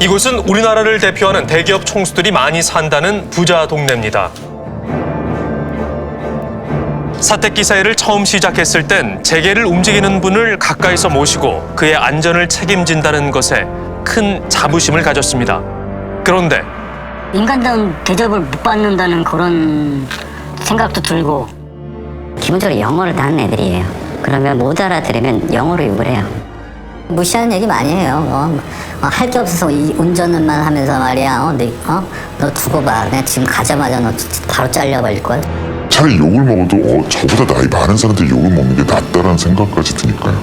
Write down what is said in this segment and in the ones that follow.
이곳은 우리나라를 대표하는 대기업 총수들이 많이 산다는 부자 동네입니다. 사택기사 일을 처음 시작했을 땐 재계를 움직이는 분을 가까이서 모시고 그의 안전을 책임진다는 것에 큰 자부심을 가졌습니다. 그런데 인간다운 대접을 못 받는다는 그런 생각도 들고 기본적으로 영어를 다 하는 애들이에요. 그러면 못 알아들으면 영어로 욕을 해요. 무시하는 얘기 많이 해요. 어, 할게 없어서 이 운전만 하면서 말이야. 어, 네, 어? 너 두고 봐. 내가 지금 가자마자 너 바로 잘려버릴 걸. 차라리 욕을 먹어도 어, 저보다 나이 많은 사람들이 욕을 먹는 게 낫다라는 생각까지 드니까요.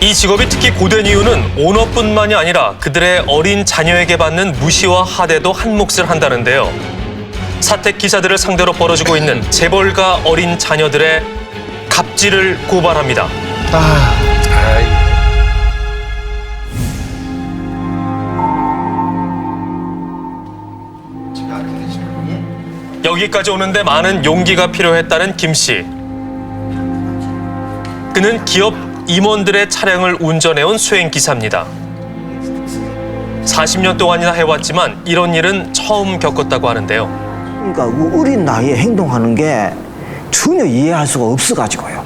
이 직업이 특히 고된 이유는 오너뿐만이 아니라 그들의 어린 자녀에게 받는 무시와 하대도 한 몫을 한다는데요. 사택 기사들을 상대로 벌어지고 있는 재벌가 어린 자녀들의 갑질을 고발합니다. 여기까지 오는데 많은 용기가 필요했다는 김 씨. 그는 기업 임원들의 차량을 운전해온 수행 기사입니다. 40년 동안이나 해왔지만 이런 일은 처음 겪었다고 하는데요. 그러니까 그 어린 나이에 행동하는 게 전혀 이해할 수가 없어가지고요.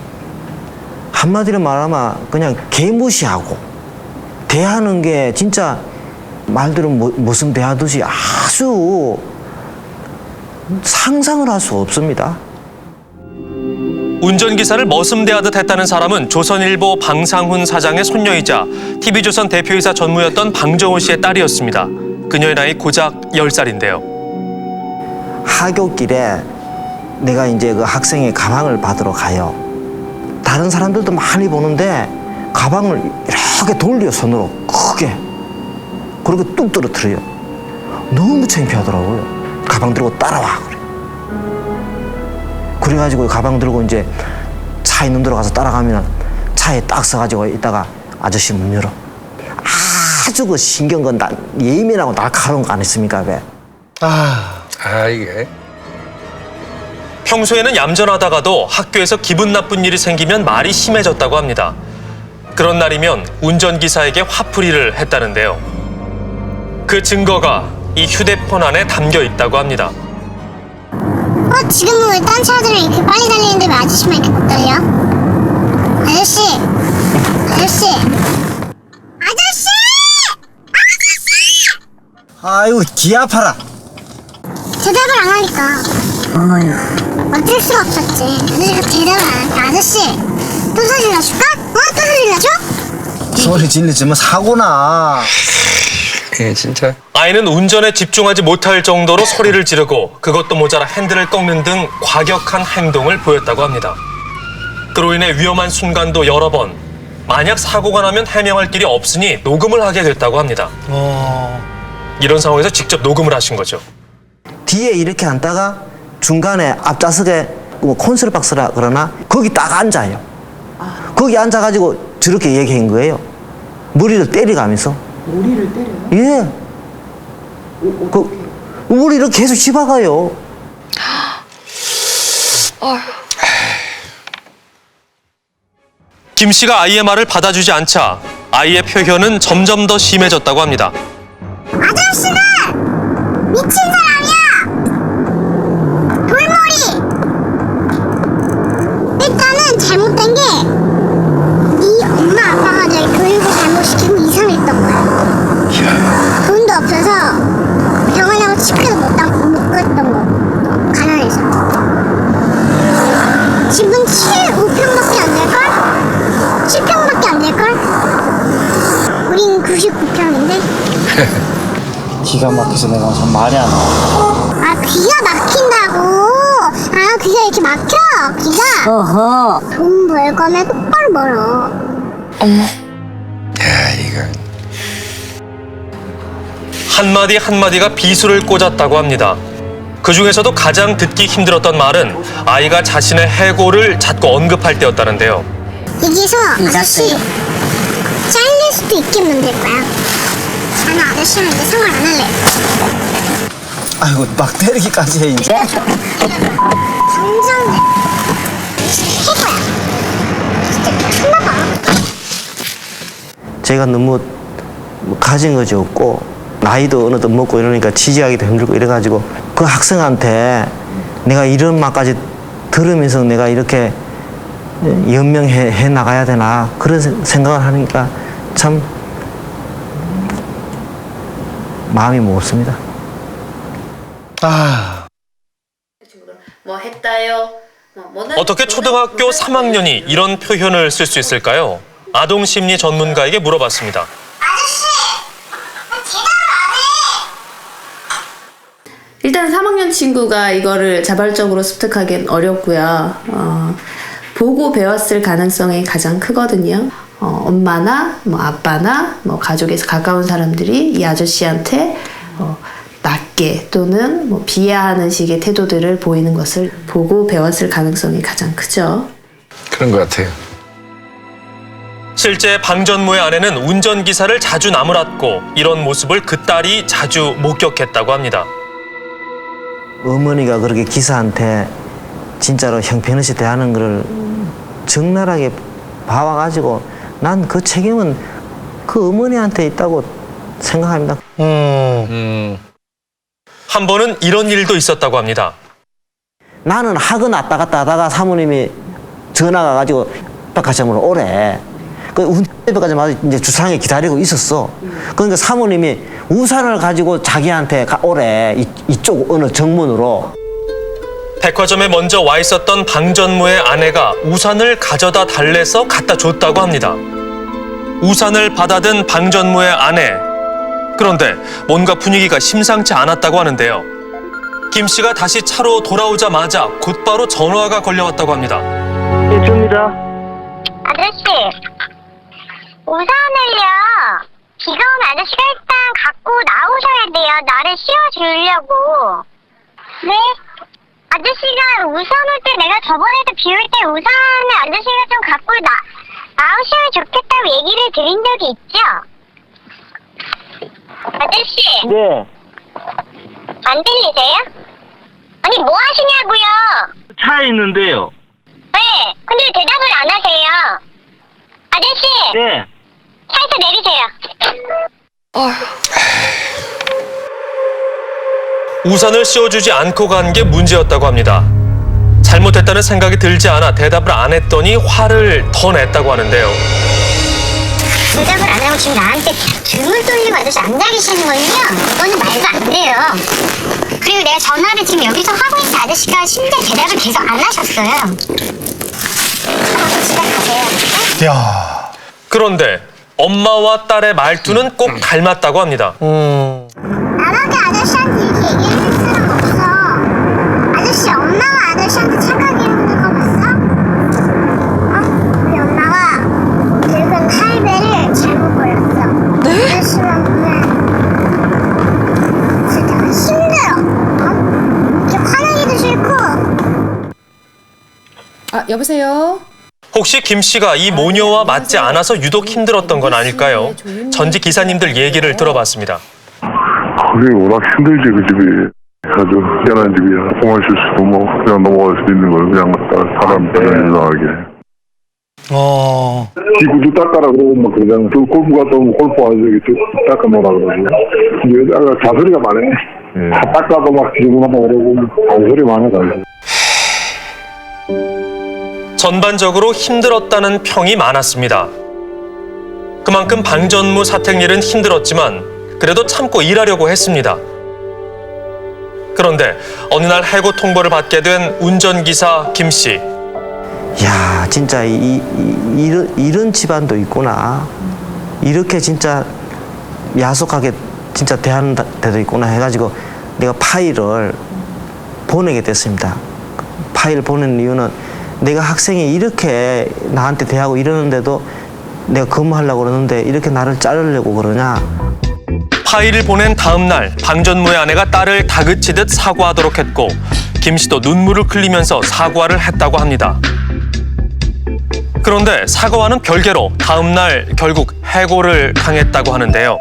한마디로 말하면 그냥 개무시하고 대하는 게 진짜 말대로 모- 모성 대하듯이 아주 상상을 할 수 없습니다. 운전기사를 머슴대하듯 했다는 사람은 조선일보 방상훈 사장의 손녀이자 TV조선 대표이사 전무였던 방정호 씨의 딸이었습니다. 그녀의 나이 고작 10살인데요. 하교길에 내가 이제 그 학생의 가방을 받으러 가요. 다른 사람들도 많이 보는데 가방을 이렇게 돌려 손으로 크게 그렇게 뚝 떨어뜨려요. 너무 창피하더라고요. 가방 들고 따라와 그래. 그래가지고 가방 들고 이제 차 있는 데로 가서 따라가면 차에 딱 서가지고 있다가 아저씨 문 열어. 아주 그 신경 건 나- 예민하고 날카로운 거 아니습니까 왜? 아 이게 평소에는 얌전하다가도 학교에서 기분 나쁜 일이 생기면 말이 심해졌다고 합니다. 그런 날이면 운전기사에게 화풀이를 했다는데요. 그 증거가 이 휴대폰 안에 담겨 있다고 합니다. 어, 지금은 왜딴 차들은 이렇게 빨리 달리는데 왜 아저씨만 이렇게 못 달려? 아저씨! 아저씨! 아저씨! 아이고 기 아파라. 대답을 안 하니까. 어휴. 어쩔 수가 없었지. 아저씨가 대답을 안 하니까. 아저씨! 또 소리 내줄까? 어? 또 소리 내줘? 소리 질리지면 사고나. 예 진짜 아이는 운전에 집중하지 못할 정도로 소리를 지르고 그것도 모자라 핸들을 꺾는 등 과격한 행동을 보였다고 합니다. 그로 인해 위험한 순간도 여러 번 만약 사고가 나면 해명할 길이 없으니 녹음을 하게 됐다고 합니다. 이런 상황에서 직접 녹음을 하신 거죠. 뒤에 이렇게 앉다가 중간에 앞좌석에 뭐 콘솔 박스라 그러나 거기 딱 앉아요. 거기 앉아가지고 저렇게 얘기한 거예요. 머리를 때려가면서. 머리를 때려요? 예. 그 머리를 계속 씹어가요. 김 씨가 아이의 말을 받아주지 않자 아이의 표현은 점점 더 심해졌다고 합니다. 아저씨가 미친 사람 기가 막혀서 내가 참 말이 안 나와. 아 귀가 막힌다고 아 귀가 이렇게 막혀 귀가 어허 돈 벌 거면 똑바로 벌어 야 이거 한마디 한마디가 비수를 꽂았다고 합니다. 그 중에서도 가장 듣기 힘들었던 말은 아이가 자신의 해고를 자꾸 언급할 때였다는데요. 여기서 이 아저씨. 잘릴 수도 있겠는 될 거야 나는 아저씨랑 이제 생활 안 할래 아이고 막 때리기까지 해 이제. 당장 진짜 미쳤나 봐 제가 너무 뭐 가진 것이 없고 나이도 어느덧 먹고 이러니까 취직하기도 힘들고 이래가지고 그 학생한테 내가 이런 말까지 들으면서 내가 이렇게 연명해 해 나가야 되나 그런 세- 생각을 하니까 참 마음이 무겁습니다. 뭐 했다요? 뭐 어떻게 초등학교 3학년이 이런 표현을 쓸 수 있을까요? 아동 심리 전문가에게 물어봤습니다. 일단 3학년 친구가 이거를 자발적으로 습득하기엔 어렵고요. 어, 보고 배웠을 가능성이 가장 크거든요. 어, 엄마나 뭐 아빠나 뭐 가족에서 가까운 사람들이 이 아저씨한테 어, 낮게 또는 뭐 비하하는 식의 태도들을 보이는 것을 보고 배웠을 가능성이 가장 크죠. 그런 것 같아요. 실제 방전무의 아내는 운전기사를 자주 나무랐고 이런 모습을 그 딸이 자주 목격했다고 합니다. 어머니가 그렇게 기사한테 진짜로 형편없이 대하는 것을 적나라하게 봐와가지고 난 그 책임은 그 어머니한테 있다고 생각합니다. 음. 한 번은 이런 일도 있었다고 합니다. 나는 학원 왔다 갔다 하다가 사모님이 전화가 가지고 백화점으로 오래. 그 운대백화점 이제 주차장에 기다리고 있었어. 그러니까 사모님이 우산을 가지고 자기한테 가- 오래. 이, 이쪽 어느 정문으로. 백화점에 먼저 와 있었던 방전무의 아내가 우산을 가져다 달래서 갖다 줬다고 합니다. 우산을 받아든 방전무의 아내. 그런데 뭔가 분위기가 심상치 않았다고 하는데요. 김 씨가 다시 차로 돌아오자마자 곧바로 전화가 걸려왔다고 합니다. 예, 줍니다. 아저씨, 우산을요. 비가 오면 아저씨가 일단 갖고 나오셔야 돼요. 나를 씌워주려고. 네? 아저씨가 우산 올 때 내가 저번에도 비 올 때 우산을 아저씨가 좀 갖고 나, 나오시면 좋겠다고 얘기를 드린 적이 있죠? 아저씨, 네. 안 들리세요? 아니, 뭐 하시냐고요? 차에 있는데요. 네, 근데 대답을 안 하세요. 아저씨, 네. 차에서 내리세요. 우산을 씌워주지 않고 간 게 문제였다고 합니다. 잘못했다는 생각이 들지 않아 대답을 안 했더니 화를 더 냈다고 하는데요. 대답을 안 하고 지금 나한테 등을 돌리고 아저씨 앉아 계시는 거는요? 그거는 말도 안 돼요. 그리고 내가 전화를 지금 여기서 하고 있는 아저씨가 심지어 대답을 계속 안 하셨어요. 집에 가세요. 그런데 엄마와 딸의 말투는 꼭 닮았다고 합니다. 나 진짜 힘들어. 어? 싫고 아 여보세요. 혹시 김 씨가 이 모녀와 맞지 않아서 유독 힘들었던 건 아닐까요? 전직 기사님들 얘기를 들어봤습니다. 그게 워낙 힘들지 그 집이 아주 희한한 집이야 통화 실수도 뭐 그냥 넘어갈 수 있는 걸 그냥 갖다 사람 이상하게 어. 기구도 닦아라 그러고 막 그냥 저 골프 갔다 오면 골프 와서 저 닦아 놓으라 그러고 근데 여자가 자소리가 많아 다 닦아도 막 지저분하다 그러고 잔소리 많아 잔소리 전반적으로 힘들었다는 평이 많았습니다. 그만큼 방전무 사택일은 힘들었지만 그래도 참고 일하려고 했습니다. 그런데 어느 날 해고 통보를 받게 된 운전기사 김 씨. 야, 진짜 이, 이, 이런, 이런 집안도 있구나. 이렇게 진짜 야속하게 진짜 대하는 데도 있구나 해가지고 내가 파일을 보내게 됐습니다. 파일 보낸 이유는 내가 학생이 이렇게 나한테 대하고 이러는데도 내가 근무하려고 그러는데 이렇게 나를 자르려고 그러냐. 파일을 보낸 다음 날 방전무의 아내가 딸을 다그치듯 사과하도록 했고 김 씨도 눈물을 흘리면서 사과를 했다고 합니다. 그런데 사과와는 별개로 다음 날 결국 해고를 당했다고 하는데요.